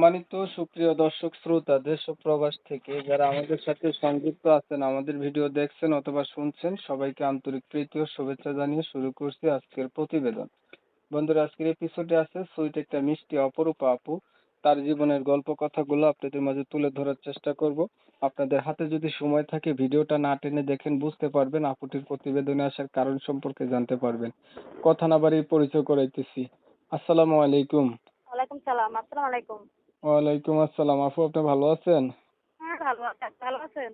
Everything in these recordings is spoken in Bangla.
সম্মানিত সুপ্রিয় দর্শক, শ্রোতা দেশ ও প্রবাস থেকে যারা আমাদের সাথে সংযুক্ত আছেন, আমাদের ভিডিও দেখছেন অথবা শুনছেন, সবাইকে আন্তরিক প্রীতি ও শুভেচ্ছা জানিয়ে শুরু করছি আজকের প্রতিবেদন। বন্ধুরা, আজকের এপিসোডে আছে সুইট একটা মিষ্টি অপরূপা আপু। তার জীবনের গল্প কথাগুলো আপনাদের মাঝে তুলে ধরার চেষ্টা করব। আপনাদের হাতে যদি সময় থাকে, ভিডিওটা না টেনে দেখেন, বুঝতে পারবেন আপুটির প্রতিবেদনে আসার কারণ সম্পর্কে জানতে পারবেন। কথা না বাড়িয়ে পরিচয় করাইতেছি। আসসালামু আলাইকুম। ওয়ালাইকুম সালাম, আসসালামু আলাইকুম। ওয়ালাইকুম আসসালাম। আপু আপনি ভালো আছেন? হ্যাঁ ভালো আছেন ভালো আছেন?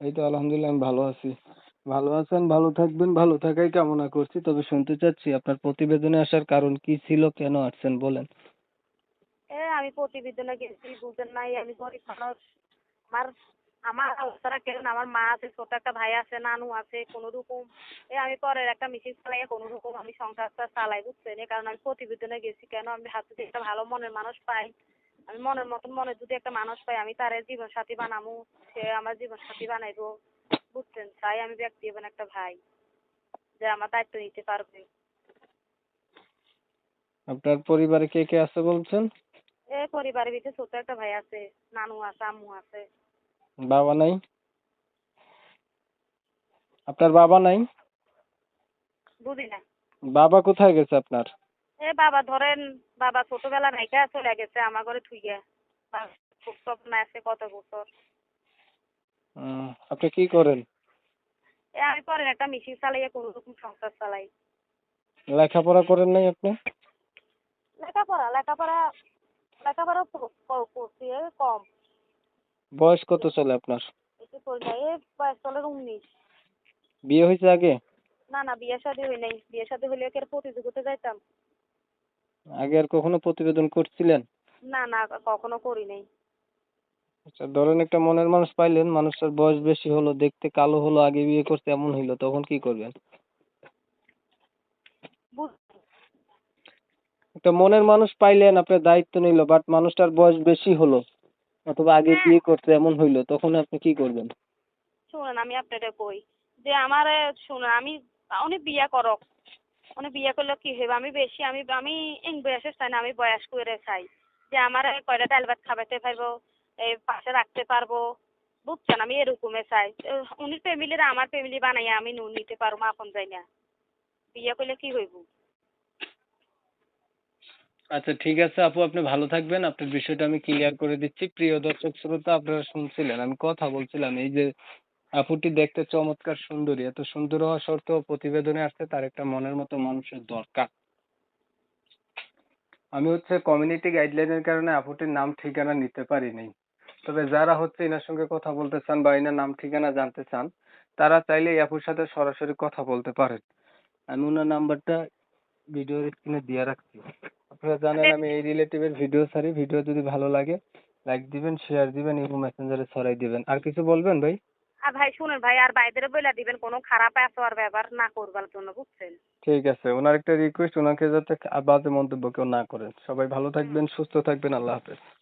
এই তো আলহামদুলিল্লাহ আমি ভালো আছি। ভালো আছেন ভালো থাকবেন ভালো থাকাই কামনা করছি। তবে শুনতে চাচ্ছি আপনার প্রতিবেদনে আসার কারণ কি ছিল কেন আসছেন বলেন? এ আমি প্রতিবেদনে গেছি বুঝেন নাই আমি গরিব মানুষ। আমার আমার অবস্থাটা কেন আমার মা আছে ছোট একটা ভাই আছে নানু আছে কোনো রকম এ আমি পরের একটা মেশিন চালাই কোনো রকম আমি সংসারটা চালাই বুঝছেন? কারণে আমি প্রতিবেদনে গেছি। কেন? আমি হাতে একটা ভালো মনের মানুষ পাই। আমি মনের মতন মনে যদি একটা মানুষ পাই আমি তার জীবন সাথী বানাবো সে আমার জীবন সাথী বানাইবো বুঝছেন? তাই আমি ব্যক্তি এবং একটা ভাই যে আমার দায়িত্ব নিতে পারবে। আপনার পরিবারে কে কে আছে বলছেন? এ পরিবারের ভিতরে ছোট একটা ভাই আছে নানু আছে আম্মু আছে। বাবা নাই? আপনার বাবা নাই? বুঝি না। বাবা কোথায় গেছে আপনার? এ বাবা ধরেন বাবা ছোটবেলা নাইকা চলে গেছে আমার ঘরে থুইয়া। খুব স্বপ্ন আছে কত বছর। আপনি কি করেন? এ আমি পরে একটা মেশিন চালাইয়া কোনো রকম সংসার চালাই। লেখাপড়া করেন নাই আপনি? লেখাপড়া লেখাপড়া লেখাপড়া করছি কম। বয়স কত চলে আপনার? বয়স চলে উনিশ। বিয়ে হয়েছে আগে? না না বিয়ে শাদী হই নাই। বিয়ে শাদী হলে কি আর প্রতিযোগিতা যাইতাম। আগে আর কখনো প্রতিবেদন করছিলেন? না না কখনো করি নাই আচ্ছা ধরেন একটা মনের মানুষ পাইলেন মানুষটার বয়স বেশি হলো দেখতে কালো হলো আগে বিয়ে করতে এমন হইল তখন কি করবেন? একটা মনের মানুষ পাইলেন আপনার দায়িত্ব নিল বাট মানুষটার বয়স বেশি হলো অথবা আগে হ্যাঁ। বিয়ে করতে এমন হইল তখন আপনি কি করবেন? শুনেন আমি আপনাদের কই যে আমার শুনেন আমি উনি বিয়া করক উনি বিয়া করলে কি হইব? আমি বেশি, আমি আমি ইং বয়সে চাই না, আমি বয়স করে চাই। যে আমার কয়টা ডাল ভাত খাবাইতে পারব এই পাশে রাখতে পারব বুঝছেন আমি এরকমে চাই। উনি ফ্যামিলির, আমার ফ্যামিলি বানাইয়া আমি নুন নিতে পারব, আপন যাই না। বিয়ে করলে কি হইব? আচ্ছা ঠিক আছে আপু, আপনি ভালো থাকবেন। আপনার বিষয়টা আমি ক্লিয়ার করে দিচ্ছি। প্রিয় দর্শক, শ্রোতা, আপনারা শুনছিলেন, আমি কথা বলছিলাম, এই যে আপুটি দেখতে চমৎকার সুন্দরী। এত সুন্দর হওয়া সত্ত্বেও প্রতিবেদনে আসছে তার একটা মনের মতো মানুষের দরকার। আমি হচ্ছে কমিউনিটি গাইডলাইনের কারণে আপুটির নাম ঠিকানা নিতে পারিনি। তবে যারা হচ্ছে এনার সঙ্গে কথা বলতে চান বা এনার নাম ঠিকানা জানতে চান, তারা চাইলে আপুর সাথে সরাসরি কথা বলতে পারেন। আমি ওনার নাম্বারটা ভিডিওর স্ক্রিনে দিয়ে রাখছি। আপনারা জানেন আমি এই রিলেটিভের ভিডিও ছাড়ি। ভিডিও যদি ভালো লাগে লাইক দিবেন শেয়ার দিবেন এবং মেসেঞ্জারে ছড়াই দিবেন। আর কিছু বলবেন ভাই? আর ভাই, শুনেন ভাই, আর বাইদের বলে দিবেন, কোনো খারাপ আচর ব্যবহার না করবার জন্য, বুঝছেন? ঠিক আছে, ওনার একটা রিকোয়েস্ট ওনাকে যাতে বাজে মন্তব্য কেউ না করেন সবাই ভালো থাকবেন, সুস্থ থাকবেন, আল্লাহ হাফেজ।